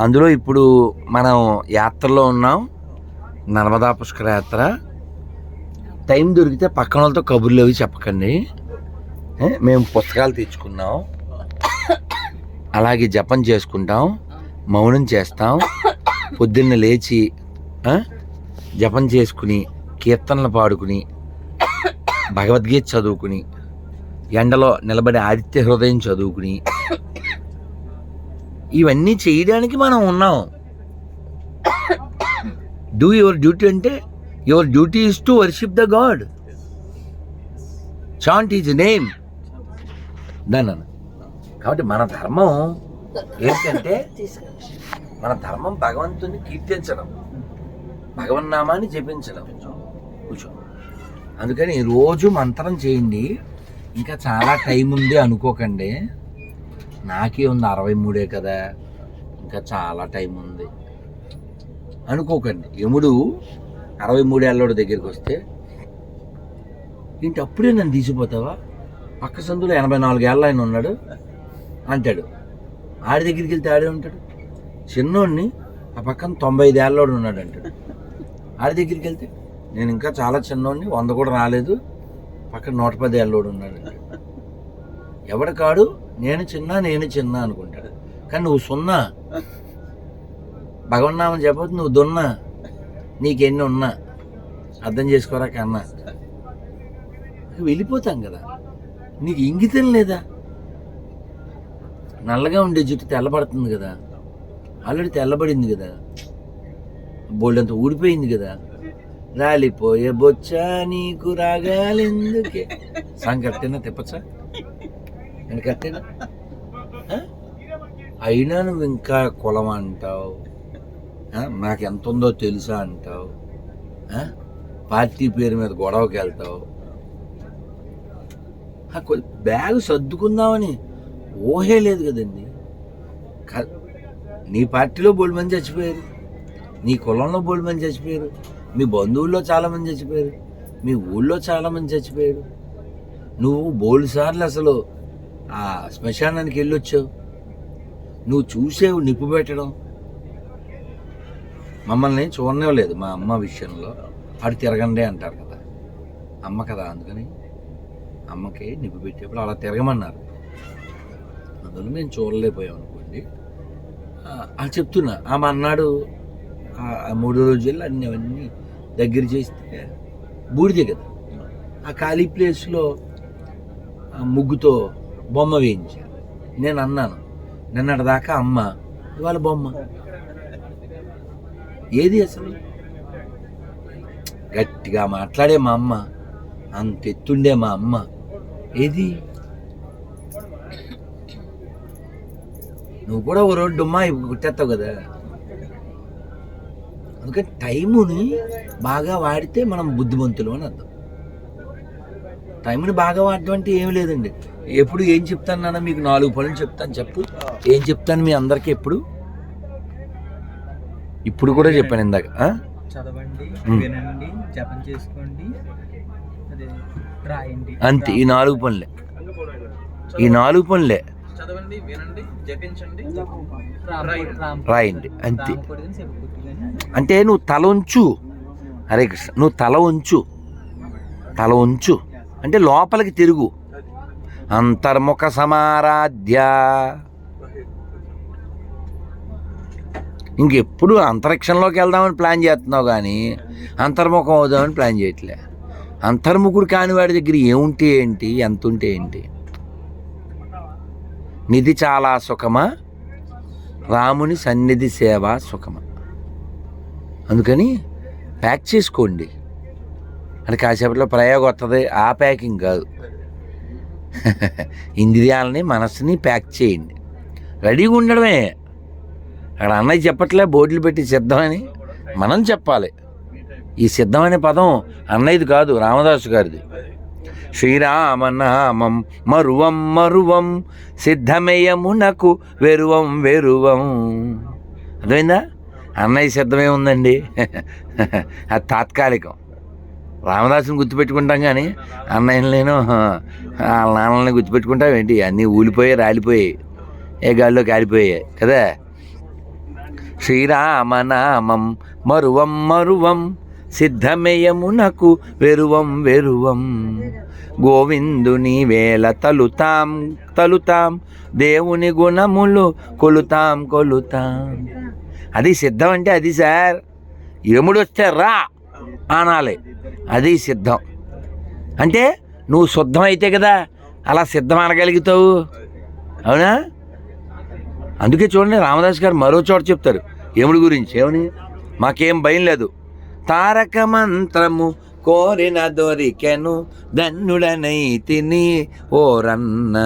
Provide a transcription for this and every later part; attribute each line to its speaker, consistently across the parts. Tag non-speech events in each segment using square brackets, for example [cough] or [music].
Speaker 1: అందులో ఇప్పుడు మనం యాత్రలో ఉన్నాం. నర్మదా పుష్కర యాత్ర. టైం దొరికితే పక్కన వాళ్ళతో కబుర్లు అవి చెప్పకండి. మేము పుస్తకాలు తెచ్చుకున్నాం. అలాగే జపం చేసుకుంటాం. మౌనం చేస్తాం. పొద్దున్న లేచి జపం చేసుకుని కీర్తనలు పాడుకుని భగవద్గీత చదువుకుని ఎండలో నిలబడి ఆదిత్య హృదయం చదువుకుని ఇవన్నీ చేయడానికి మనం ఉన్నాం. డూ యువర్ డ్యూటీ అంటే your duty is to worship the God chant his name దాని కాబట్టి మన ధర్మం ఏంటంటే మన ధర్మం భగవంతుని కీర్తించడం భగవన్నామాన్ని జపించడం. కూర్చో. అందుకని రోజు మంత్రం చేయండి. ఇంకా చాలా టైం ఉంది అనుకోకండి. నాకే ఉంది అరవై మూడే కదా. ఇంకా చాలా టైం ఉంది. అనుకోకండి. యముడు అరవై మూడేళ్ళోడి దగ్గరికి వస్తే ఏంటి అప్పుడే నన్ను తీసిపోతావా? పక్క సందులో ఎనభై నాలుగేళ్ళ ఆయన ఉన్నాడు. అంటాడు. ఆడి దగ్గరికి వెళ్తే ఆడే ఉంటాడు. చిన్నోడిని ఆ పక్కన తొంభై ఐదేళ్ళోడు ఉన్నాడు అంటాడు. ఆడి దగ్గరికి వెళ్తే నేను ఇంకా చాలా చిన్నోడిని వంద కూడా రాలేదు. పక్కన నూట పది ఏళ్ళోడు ఉన్నాడు. ఎవడు కాడు? నేను చిన్న నేను చిన్న అనుకుంటాడు. కానీ నువ్వు సున్నా. భగవన్నామని చెప్పదు నువ్వు దున్నా. నీకెన్ని ఉన్నా. అర్థం చేసుకోరా కన్నా? వెళ్ళిపోతాం కదా. నీకు ఇంగితం లేదా? నల్లగా ఉండే జుట్టు తెల్లబడుతుంది కదా. ఆల్రెడీ తెల్లబడింది కదా. బోల్డంత ఊడిపోయింది కదా. రాలిపోయే బొచ్చా నీకు రాగాలెందుకే? సాంగ్ కట్టేనా తిప్పచ్చా? ఎందుకంటే అయినా నువ్వు ఇంకా కులం అంటావు నాకు ఎంత ఉందో తెలుసా అంటావు పార్టీ పేరు మీద గొడవకి వెళ్తావు. బ్యాగ్ సర్దుకుందామని ఊహే లేదు కదండి. క- నీ పార్టీలో బోల్డ్ మంది చచ్చిపోయారు నీ కులంలో బోల్డ్ మంది చచ్చిపోయారు మీ బంధువుల్లో చాలామంది చచ్చిపోయారు మీ ఊళ్ళో చాలామంది చచ్చిపోయారు. నువ్వు బోల్డ్ సార్లు అసలు ఆ శ్మశానానికి వెళ్ళొచ్చావు. నువ్వు చూసేవు నిప్పు పెట్టడం. మమ్మల్ని చూడనివ్వలేదు మా అమ్మ విషయంలో. అటు తిరగండి అంటారు కదా. అమ్మ కదా అందుకని అమ్మకి నిప్పు పెట్టేప్పుడు అలా తిరగమన్నారు. అందులో నేను చూడలేకపోయాం అనుకోండి. ఆ, అది చెప్తున్నా. ఆమె అన్నాడు ఆ- మూడు రోజుల్లో అన్ని అవన్నీ దగ్గర చేస్తే బూడిదే కదా. ఆ ఖాళీ ప్లేస్లో ముగ్గుతో బొమ్మ వేయించారు నేను అన్నాను నిన్నటి దాకా అమ్మ. ఇవాళ బొమ్మ. ఏది అసలు? గట్టిగా మాట్లాడే మా అమ్మ అంత ఎత్తుండే మా అమ్మ. ఏది? నువ్వు కూడా ఓ రోడ్డు అమ్మా కుట్టేస్తావు కదా. అందుకని టైముని బాగా వాడితే మనం బుద్ధిమంతులు అని అర్థం. టైంని బాగా వాడటం అంటే ఏం లేదండి. ఎప్పుడు ఏం చెప్తాను నాన్న మీకు నాలుగు పనులు చెప్తాను చెప్పు. ఏం చెప్తాను మీ అందరికీ ఎప్పుడు? ఇప్పుడు కూడా చెప్పాను ఇందాక. ఆ?
Speaker 2: చదవండి
Speaker 1: ఉమ్.
Speaker 2: వినండి జపం చేసుకోండి అదే రాయండి.
Speaker 1: అంతే ఈ నాలుగు పనులే. ఈ నాలుగు పనులే.
Speaker 3: చదవండి వినండి జపించండి
Speaker 2: రామ్- రామ్-
Speaker 1: రాయండి అంతే. అంటే నువ్వు తల ఉంచు. హరే కృష్ణ నువ్వు తల ఉంచు. తల ఉంచు. అంటే లోపలికి తిరుగు. అంతర్ముఖ సమారాధ్య. ఇంకెప్పుడు అంతరిక్షంలోకి వెళ్దామని ప్లాన్ చేస్తున్నావు కానీ అంతర్ముఖం అవుదామని ప్లాన్ చేయట్లే. అంతర్ముఖుడు కాని వాడి దగ్గర ఏముంటే ఏంటి? ఎంత ఉంటే ఏంటి? నిధి చాలా సుఖమా? రాముని సన్నిధి సేవ సుఖమా? అందుకని ప్యాక్ చేసుకోండి. అని కాసేపట్లో ప్రయోగం వస్తుంది ఆ ప్యాకింగ్ కాదు. [laughs] ఇంద్రియాలని మనస్సుని ప్యాక్ చేయండి. రెడీగా ఉండడమే. అక్కడ అన్నయ్య చెప్పట్లే బోర్డులు పెట్టి సిద్ధమని మనం చెప్పాలి. ఈ సిద్ధం అనే పదం అన్నయ్యది కాదు రామదాసు గారిది. శ్రీరామనామం మరువం మరువం సిద్ధమేయమునకు వెరువం వెరువం. అర్థమైందా? అన్నయ్య సిద్ధమే ఉందండి. [laughs] అది తాత్కాలికం. రామదాసుని గుర్తుపెట్టుకుంటాం కానీ అన్నయ్యని నేను వాళ్ళ నాన్నల్ని గుర్తుపెట్టుకుంటాం ఏంటి? అన్నీ ఊలిపోయి రాలిపోయి ఏ గాల్లో కాలిపోయాయి కదా? శ్రీరామనామం మరువం మరువం సిద్ధమేయమునకు వెరువం వెరువం. గోవిందుని వేల తలుతాం తలుతాం దేవుని గుణములు కొలుతాం కొలుతాం. అది సిద్ధం అంటే అది సార్. ఎముడు వస్తే రా. అనాలి అది సిద్ధం. అంటే నువ్వు శుద్ధం అయితే కదా అలా సిద్ధం అనగలుగుతావు. అవునా? అందుకే చూడండి రామదాస్ గారు మరో చోట చెప్తారు. ఏముడి గురించి? ఏమని? మాకేం భయం లేదు. తారక మంత్రము కోరిన దొరికెను ధన్యుడనై తిని ఓరన్న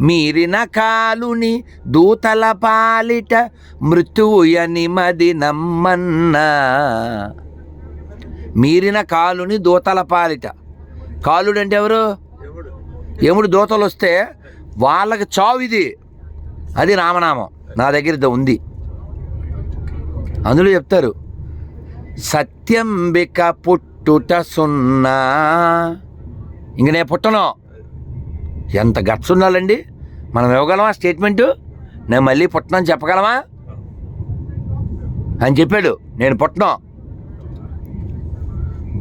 Speaker 1: మీరిన కాలుని దూతల పాలిట మృత్యుయని మది నమ్మన్నా. మీరిన కాలుని దూతల పాలిట. కాలుడు అంటే ఎవరు? యముడు దూతలు వస్తే వాళ్ళకి చావు ఇది. అది రామనామం. నా దగ్గర ఉంది. అందులో చెప్తారు సత్యంబిక పుట్టుట సున్నా. ఇంక నేను పుట్టను. ఎంత గట్స్ ఉండాలండి మనం ఇవ్వగలమా స్టేట్మెంటు? నేను మళ్ళీ పుట్టనని చెప్పగలమా? అని చెప్పాడు నేను పుట్టను.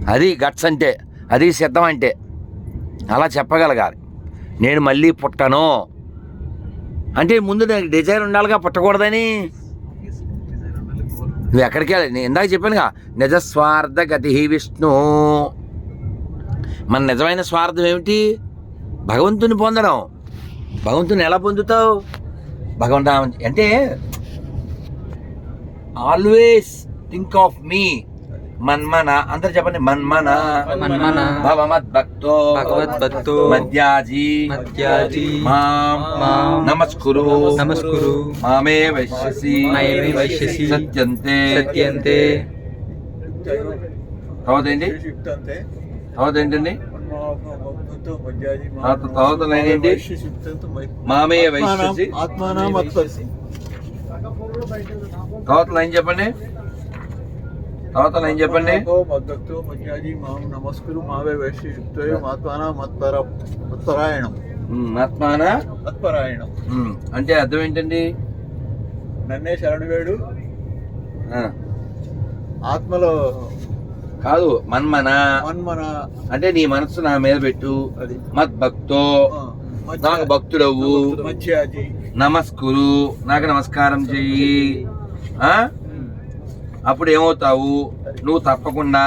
Speaker 1: అది గట్స్ అంటే అది సిద్ధం అంటే. అలా చెప్పగలగాలి. నేను మళ్ళీ పుట్టను. అంటే ముందు నాకు డిజైర్ ఉండాలిగా పుట్టకూడదని? నువ్వు ఎక్కడికి వెళ్ళాలి? నేను ఇందాక చెప్పానుగా నిజ స్వార్థ గతి విష్ణు. మన నిజమైన స్వార్థం ఏమిటి? భగవంతుని పొందడం. భగవంతుని ఎలా పొందుతావు? భగవంతు అంటే ఆల్వేస్ థింక్ ఆఫ్ మీ మన్మన అందరు చెప్పండి మన్మన.
Speaker 2: మన్మన.
Speaker 1: భవమద్భక్తో.
Speaker 2: భగవద్భక్తో.
Speaker 1: మధ్యాజీ.
Speaker 2: మధ్యాజీ.
Speaker 1: మాం.
Speaker 2: మాం.
Speaker 1: నమస్కురు.
Speaker 2: నమస్కురు.
Speaker 1: మామే వైశ్యసి.
Speaker 2: మయమే వైశ్యసి.
Speaker 1: సత్యంతే.
Speaker 2: సత్యంతే.
Speaker 1: తర్వాత ఏంటి తర్వాత ఏంటండి తర్వాత తర్వాత లైన్ ఏంటి మామే వైశ్యసి. తర్వాత లైన్ చెప్పండి? తర్వాత లైన్ చెప్పండి.
Speaker 4: నమస్కరు మావే వైశ్యుక్తయో మాత్మాన మత్పర మత్పరాయణం.
Speaker 1: ఉమ్, ఆత్మాన
Speaker 4: మత్పరాయణం.
Speaker 1: అంటే అర్థం ఏంటండి?
Speaker 4: నన్నే శరణువేడు
Speaker 1: ఆ,
Speaker 4: ఆత్మలో
Speaker 1: కాదు మన్మన.
Speaker 4: మన్మన.
Speaker 1: అంటే నీ మనసు నా మీద పెట్టు.
Speaker 4: అది.
Speaker 1: మద్భక్తో. నాకు భక్తుడవు. నమస్కురు. నాకు నమస్కారం చెయ్యి. ఆ? అప్పుడు ఏమవుతావు నువ్వు తప్పకుండా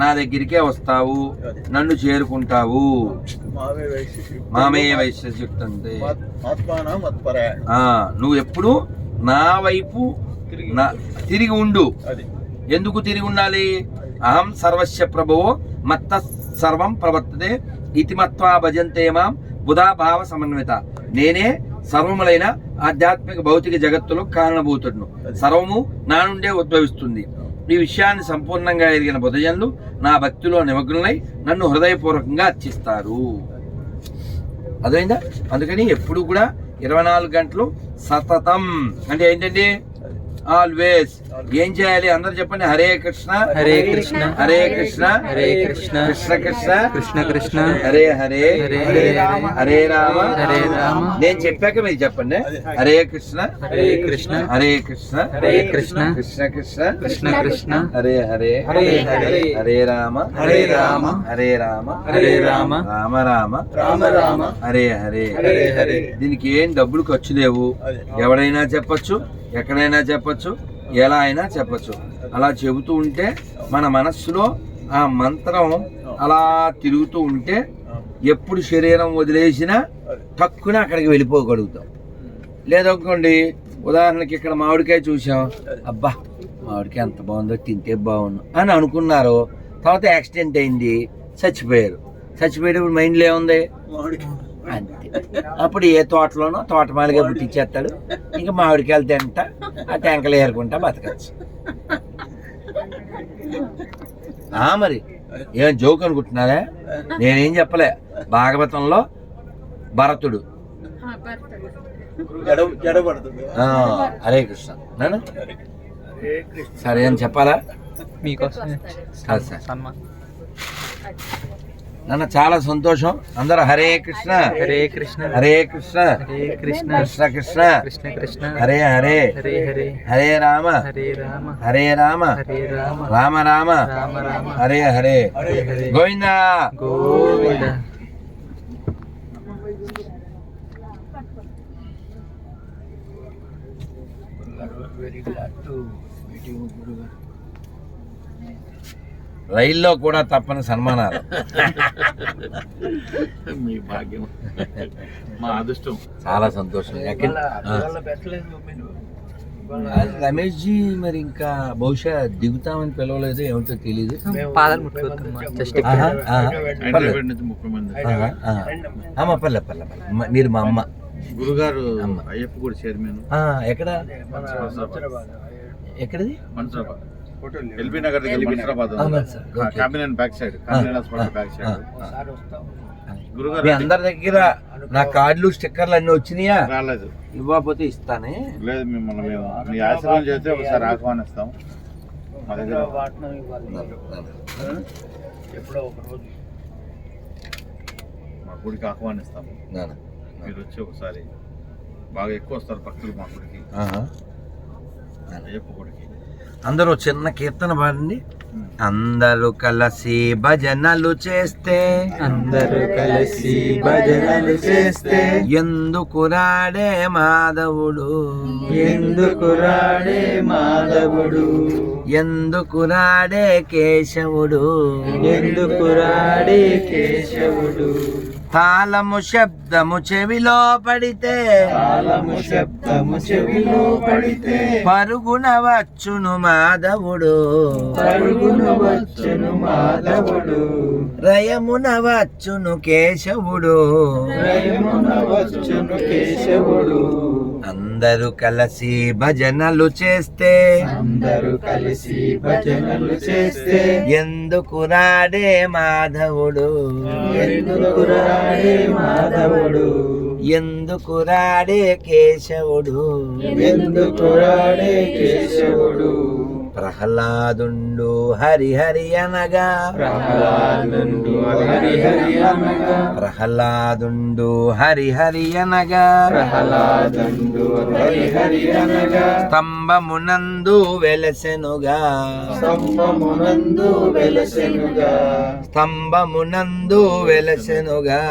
Speaker 1: నా దగ్గరికే వస్తావు. నన్ను చేరుకుంటావు.
Speaker 4: మావే వైశ్యుక్త
Speaker 1: మామే వైశ్యశక్తి
Speaker 4: ఆత్మాన మత్పరాయణం.
Speaker 1: ఆ నువ్వు ఎప్పుడు నా వైపు తిరిగి ఉండు. ఎందుకు తిరిగి ఉండాలి? అహం సర్వస్య ప్రభువో మత్త సర్వం ప్రవర్తతే. ఇతి మత్వా భజంతే మాం బుధాభావ సమన్విత. నేనే సర్వములైన ఆధ్యాత్మిక భౌతిక జగత్తులో కారణభూతుడును. సర్వము నా నుండే ఉద్భవిస్తుంది. ఈ విషయాన్ని సంపూర్ణంగా ఎరిగిన బుధజనులు నా భక్తిలో నిమగ్నులై నన్ను హృదయపూర్వకంగా అర్చిస్తారు. అదైందా అందుకని ఎప్పుడు కూడా ఇరవై నాలుగు గంటలు సతతం. అంటే ఏంటండి? ఆల్వేస్ ఏం చేయాలి? అందరు చెప్పండి. హరే కృష్ణ.
Speaker 2: హరే కృష్ణ.
Speaker 1: హరే కృష్ణ.
Speaker 2: హరే కృష్ణ.
Speaker 1: కృష్ణ కృష్ణ.
Speaker 2: కృష్ణ కృష్ణ.
Speaker 1: హరే హరే.
Speaker 2: హరే హరే
Speaker 1: హరే. రామ.
Speaker 2: హరే రామ.
Speaker 1: నేను చెప్పాక మీరు చెప్పండి. హరే కృష్ణ.
Speaker 2: హరే కృష్ణ.
Speaker 1: హరే కృష్ణ.
Speaker 2: హరే కృష్ణ.
Speaker 1: కృష్ణ కృష్ణ.
Speaker 2: కృష్ణ కృష్ణ.
Speaker 1: హరే హరే.
Speaker 2: హరే హరే.
Speaker 1: హరే రామ.
Speaker 2: హరే రామ.
Speaker 1: హరే రామ.
Speaker 2: హరే రామ.
Speaker 1: రామ రామ.
Speaker 2: రామ రామ.
Speaker 1: హరే హరే.
Speaker 2: హరే హరే.
Speaker 1: దీనికి ఏం డబ్బులు ఖర్చు లేవు? ఎవడైనా చెప్పొచ్చు? ఎక్కడైనా చెప్పొచ్చు ఎలా అయినా చెప్పొచ్చు. అలా చెబుతూ ఉంటే మన మనస్సులో ఆ మంత్రం అలా తిరుగుతూ ఉంటే ఎప్పుడు శరీరం వదిలేసినా తక్కువ అక్కడికి వెళ్ళిపోగలుగుతాం. లేదనుకోండి ఉదాహరణకి ఇక్కడ మామిడికాయ చూసాం అబ్బా మామిడికాయ ఎంత బాగుందో తింటే బాగుండు అని అనుకున్నారు తర్వాత యాక్సిడెంట్ అయింది చచ్చిపోయారు. చచ్చిపోయేటప్పుడు మైండ్లో ఏముంది? అంతే అప్పుడు ఏ తోటలోనో తోటమాలిగా పుట్టించేస్తాడు. ఇంకా మామిడికాయలు తింటా ఆ టెంకలు ఏరుకుంటా బతకచ్చు. ఆ మరి ఏం జోక్ అనుకుంటున్నారా? నేనేం చెప్పలే భాగవతంలో భరతుడు. హరే కృష్ణ. సరే అని చెప్పాలా?
Speaker 2: మీకోసం.
Speaker 1: కాదు సార్.
Speaker 2: సన్మాన్.
Speaker 1: నాన్న చాలా సంతోషం. అందరూ హరే కృష్ణ.
Speaker 2: హరే కృష్ణ.
Speaker 1: హరే కృష్ణ.
Speaker 2: హరే కృష్ణ.
Speaker 1: కృష్ణ కృష్ణ.
Speaker 2: కృష్ణ కృష్ణ.
Speaker 1: హరే హరే.
Speaker 2: హరే హరే.
Speaker 1: హరే రామ.
Speaker 2: హరే రామ.
Speaker 1: హరే రామ.
Speaker 2: హరే రామ.
Speaker 1: రామ రామ.
Speaker 2: రామ రామ.
Speaker 1: హరే హరే. గోవిందా.
Speaker 2: గోవింద.
Speaker 1: రైల్లో కూడా తప్పని సన్మానాలు.
Speaker 4: మీ భాగ్యం. మా అదృష్టం.
Speaker 1: చాలా సంతోషం. రమేష్ జీ మరి ఇంకా బహుశా దిగుతామని పిలవలేదు ఏమిటో తెలియదు
Speaker 2: పాదాలు.
Speaker 1: అమ్మ పర్లే. మ- మీరు మా అమ్మ.
Speaker 4: గురుగారు
Speaker 1: అమ్మ.
Speaker 4: అయ్యప్ప గుడి చైర్మన్.
Speaker 1: ఆ, ఎక్కడ? ఎక్కడిది?
Speaker 4: ఎల్బీ నగర్ దగ్గర Mansurabad. Kamineni back side hospital back side. గురుగారు
Speaker 1: మీ అందరి దగ్గర నా కార్డులు స్టిక్కర్లు అన్ని వచ్చినాయా?
Speaker 4: రాలేదు.
Speaker 1: ఇవ్వకపోతే ఇస్తానే?
Speaker 4: లేదు మిమ్మల్ని మేము మీ ఆశ్రమం చేస్తే ఒకసారి ఆహ్వానిస్తాం. మా దగ్గర మా గుడికి ఆహ్వానిస్తాము
Speaker 1: నాన్న.
Speaker 4: మీరు వచ్చి ఒకసారి బాగా ఎక్కువ వస్తారు భక్తులు మా గుడికి. అయ్యప్ప గుడికి.
Speaker 1: అందరూ చిన్న కీర్తన పాడండి. అందరూ కలిసి భజనలు చేస్తే.
Speaker 2: అందరూ కలిసి భజనలు చేస్తే.
Speaker 1: ఎందుకు రాడే మాధవుడు?
Speaker 2: ఎందుకు రాడే మాధవుడు?
Speaker 1: ఎందుకు రాడే కేశవుడు?
Speaker 2: ఎందుకు రాడే కేశవుడు?
Speaker 1: తాళము శబ్దము చెవిలో పడితే.
Speaker 2: తాళము శబ్దము చెవిలో పడితే.
Speaker 1: పరుగున వచ్చును మాధవుడు.
Speaker 2: పరుగున వచ్చును మాధవుడు.
Speaker 1: రయమున వచ్చును కేశవుడు.
Speaker 2: ప్రేమున వచ్చును కేశవుడు.
Speaker 1: అందరూ కలిసి భజనలు చేస్తే.
Speaker 2: అందరూ కలిసి భజనలు చేస్తే.
Speaker 1: ఎందుకు రాడే మాధవుడు?
Speaker 2: ఎందుకు రాడే మాధవుడు?
Speaker 1: ఎందుకు రాడే కేశవుడు?
Speaker 2: ఎందుకు రాడే కేశవుడు?
Speaker 1: ప్రహ్లాదుండు హరిహరి అనగా.
Speaker 2: ప్రహ్లాదుండు హరిహరి అనగా.
Speaker 1: ప్రహ్లాదుండు హరిహరి అనగా.
Speaker 2: ప్రహ్లాదుండు హరిహరి అనగా.
Speaker 1: స్తంభమునందు వెలసెనుగా.
Speaker 2: స్తంభమునందు వెలసెనుగా.
Speaker 1: స్తంభమునందు వెలసెనుగా.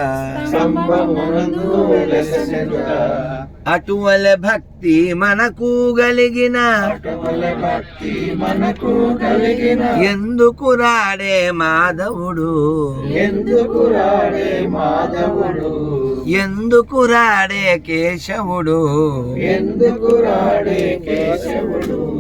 Speaker 2: స్తంభమునందు వెలసెనుగా.
Speaker 1: అటువల భక్తి మనకు కలిగిన.
Speaker 2: అటువల భక్తి మనకు కలిగిన
Speaker 1: ఎందుకు రాడే మాధవుడు?
Speaker 2: ఎందుకు రాడే మాధవుడు?
Speaker 1: ఎందుకు రాడే కేశవుడు?
Speaker 2: ఎందుకు రాడే కేశవుడు?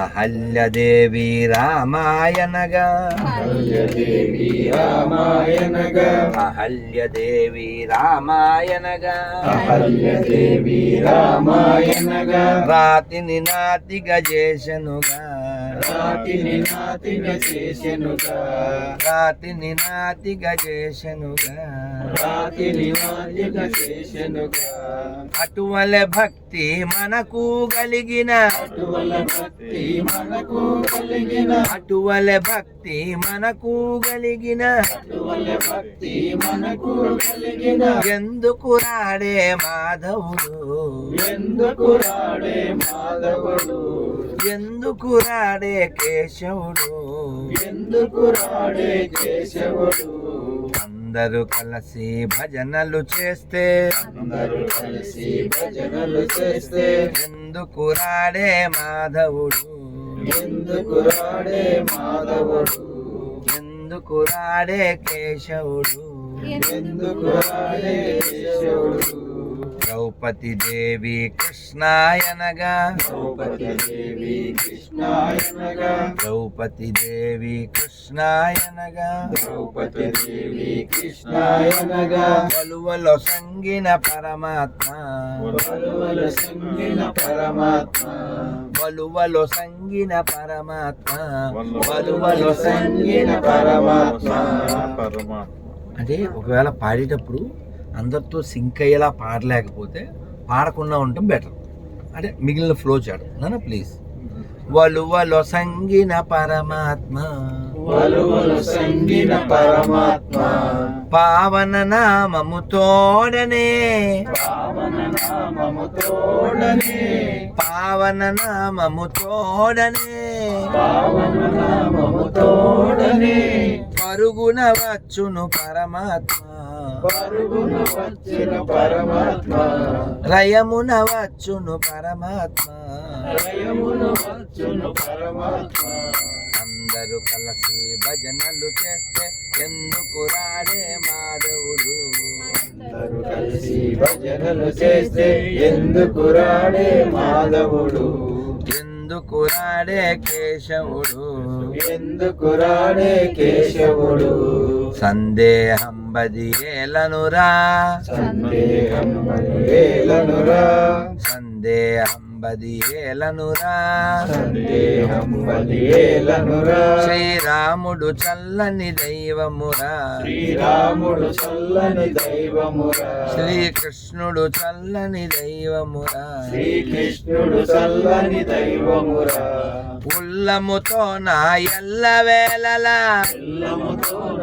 Speaker 1: అహల్యదేవి రామాయణగా.
Speaker 2: అహల్యదేవి రామాయణగా.
Speaker 1: అహల్యదేవి రామాయణగా.
Speaker 2: అహల్యదేవి రామాయణగా.
Speaker 1: రాతిని నాతిగా చేసెనుగా
Speaker 2: రాతిని నాతిని చేసెనుగా
Speaker 1: రాతిని నాతిగా చేసెనుగా
Speaker 2: రాతిని నాతిగా చేసెనుగా
Speaker 1: అటువల భక్తి మనకు కలిగిన.
Speaker 2: అటువల భక్తి మనకు కలిగిన.
Speaker 1: అటువల భక్తి మనకు కలిగిన.
Speaker 2: అటువల భక్తి మనకు కలిగిన.
Speaker 1: ఎందుకు రాడే మాధవుడు?
Speaker 2: ఎందుకు రాడే మాధవుడు?
Speaker 1: ఎందుకు రాడే కేశవుడు?
Speaker 2: ఎందుకు రాడే కేశవుడు?
Speaker 1: అందరూ కలిసి భజనలు చేస్తే
Speaker 2: అందరూ కలిసి భజనలు చేస్తే
Speaker 1: ఎందుకు రాడే మాధవుడు?
Speaker 2: ఎందుకు రాడే మాధవుడు?
Speaker 1: ఎందుకు రాడే కేశవుడు?
Speaker 2: ఎందుకు రాడే కేశవుడు?
Speaker 1: ద్రౌపది దేవి కృష్ణాయనగా
Speaker 2: ద్రౌపది దేవి కృష్ణాయనగా
Speaker 1: ద్రౌపది దేవి కృష్ణాయనగా
Speaker 2: ద్రౌపది దేవి కృష్ణాయనగా
Speaker 1: వలువలో సంగిన పరమాత్మ
Speaker 2: వలువల సంగిన పరమాత్మ
Speaker 1: వలువలో సంగిన పరమాత్మ
Speaker 4: వలువలో
Speaker 1: సంగిన
Speaker 2: పరమాత్మ
Speaker 4: పరమాత్మ
Speaker 1: అంటే ఒకవేళ పాడేటప్పుడు అందరితో సింక్ అయ్యేలా పాడలేకపోతే పాడకుండా ఉండటం బెటర్ అంటే మిగిలిన ఫ్లో చేయడం. నాన్న ప్లీజ్ వలువలో సంగిన పరమాత్మ.
Speaker 2: సంగిన పరమాత్మ.
Speaker 1: పావన నామము తోడనే.
Speaker 2: పావన
Speaker 1: పావన నామము తోడనే.
Speaker 2: పావన నామము తోడనే.
Speaker 1: పరుగున వచ్చును పరమాత్మ.
Speaker 2: పరుగున వచ్చిన పరమాత్మ.
Speaker 1: రయమున వచ్చును పరమాత్మ.
Speaker 2: రయమున వచ్చును పరమాత్మ
Speaker 1: అందరూ కలిసి భజనలు చేస్తే ఎందుకు రాడే మాధవుడు?
Speaker 2: అందరూ కలిసి భజనలు చేస్తే ఎందుకు రాడే మాధవుడు?
Speaker 1: ఎందుకు రాడే కేశవుడు?
Speaker 2: ఎందుకు రాడే కేశవుడు?
Speaker 1: సందేహం
Speaker 2: సందేహం
Speaker 1: సందేహం
Speaker 2: సందేహం
Speaker 1: శ్రీరాముడు చల్లని దైవమురా.
Speaker 2: శ్రీరాముడు చల్లని దైవమురా.
Speaker 1: శ్రీకృష్ణుడు చల్లని దైవమురా.
Speaker 2: శ్రీకృష్ణుడు చల్లని దైవమురా.
Speaker 1: ఉల్లముతో నా ఎల్ల వేళలా.
Speaker 2: ఎల్లముతో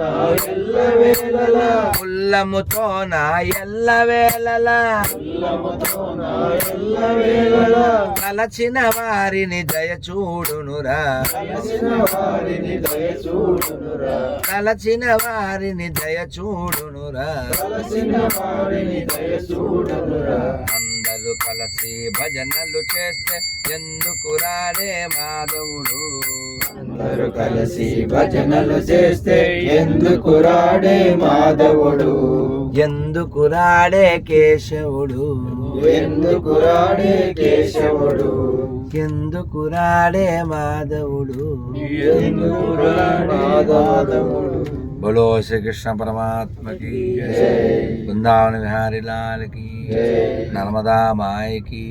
Speaker 1: ఉల్లముతో నా ఎల్ల వేళలా.
Speaker 2: ఎల్లముతో నా ఎల్లవేళలా
Speaker 1: తలచిన వారిని
Speaker 2: దయచూడునురా.
Speaker 1: తలచిన వారిని దయ చూడునురా
Speaker 2: కలిసిన వారిని దయచూడునురా.
Speaker 1: అందరూ కలిసి భజనలు చేస్తే ఎందుకు రాడే మాధవుడు?
Speaker 2: అందరూ కలిసి భజనలు చేస్తే ఎందుకు రాడే మాధవుడు?
Speaker 1: ఎందుకు రాడే కేశవుడు?
Speaker 2: ఎందుకు రాడే కేశవుడు?
Speaker 1: ఎందుకు రాడే మాధవుడు?
Speaker 2: ఎందుకు రాడే మాధవుడు?
Speaker 1: బలో శ్రీకృష్ణ పరమాత్మకి బృందావన విహారీ
Speaker 2: లాల్కి
Speaker 1: नर्मदा माई की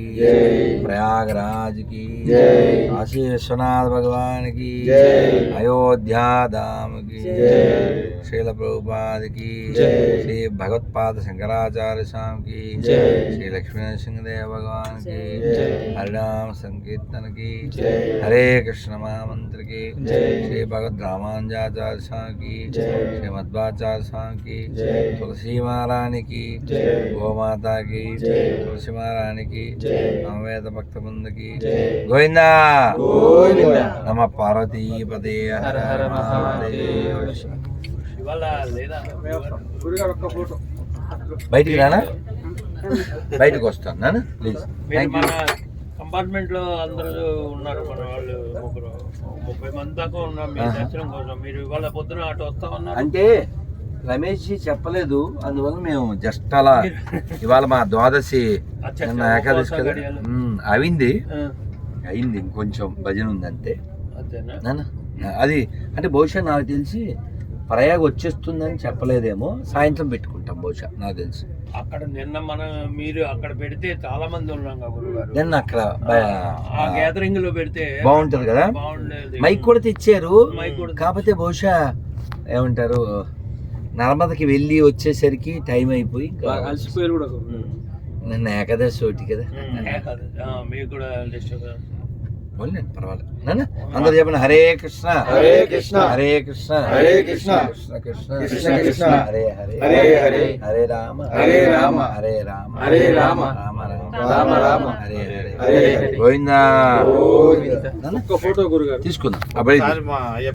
Speaker 1: प्रयागराज की। काशी विश्वनाथ भगवान की अयोध्या धाम की। श्रील प्रभुपाद की श्री भगवत्पाद शंकराचार्य स्वामी की। श्री लक्ष्मण सिंहदेव भगवान की। हरिनाम संकीर्तन की। हरे कृष्ण महामंत्र की श्री भगवत रामानुजाचार्य स्वामी की श्री मध्वाचार्य स्वामी की तुलसी महारानी की। गो माता की అమ్మవారికి తులసిమారానికి నవవేద
Speaker 2: భక్త
Speaker 1: బృందకి
Speaker 2: గోవిందా!
Speaker 1: నమ పార్వతీపదే బయటికి రానా? [laughs] బయటకు వస్తాను నాన్న ప్లీజ్
Speaker 5: థ్యాంక్ యూ కంపార్ట్మెంట్లో అందరూ ఉన్నారు మన వాళ్ళు ముప్పై మంది దాకా ఉన్నారు
Speaker 1: మీరు
Speaker 5: దర్శనం కోసం. మీరు ఇవాళ పొద్దున అటు వస్తా ఉన్నారు?
Speaker 1: అంటే రమేష్ జీ చెప్పలేదు అందువల్ల మేము జస్ట్ అలా ఇవాళ మా ద్వాదశి నిన్న ఏకాదశి కదా? అయింది. అయింది ఇంకొంచెం భజన ఉంది అంతే అది అంటే బహుశా నాకు తెలిసి ప్రయాగ వచ్చేస్తుందని చెప్పలేదేమో సాయంత్రం పెట్టుకుంటాం బహుశా నాకు తెలిసి.
Speaker 5: అక్కడ నిన్న మన మీరు అక్కడ పెడితే చాలా మంది ఉన్నాం గురుగారు.
Speaker 1: నిన్న అక్కడ
Speaker 5: ఆ గ్యాదరింగ్లో పెడితే
Speaker 1: బాగుంటది కదా? మైక్ కూడా తెచ్చారు
Speaker 5: మైక్ కూడా
Speaker 1: కాకపోతే బహుశా ఏమంటారు నర్మదకి వెళ్ళి వచ్చేసరికి టైం అయిపోయి
Speaker 3: అలసిపోయారు కూడా
Speaker 1: నిన్న ఏకాదశి ఒకటి కదా. పర్వాలేదు. అందరు చెప్పండి. హరే కృష్ణ.
Speaker 2: హరే కృష్ణ.
Speaker 1: హరే కృష్ణ.
Speaker 2: హరే కృష్ణ.
Speaker 1: కృష్ణ కృష్ణ.
Speaker 2: కృష్ణ కృష్ణ.
Speaker 1: హరే. హరే
Speaker 2: హరే. హరే
Speaker 1: హరే. రామ.
Speaker 2: హరే రామ.
Speaker 1: హరే రామ.
Speaker 2: హరే రామ.
Speaker 1: రామ రామ.
Speaker 2: రామ రామ.
Speaker 1: హరే హరే.
Speaker 2: హరే
Speaker 1: గోవిందా.
Speaker 3: ఫోటో గురుగారు.
Speaker 1: తీసుకుందాం. అబ్బాయి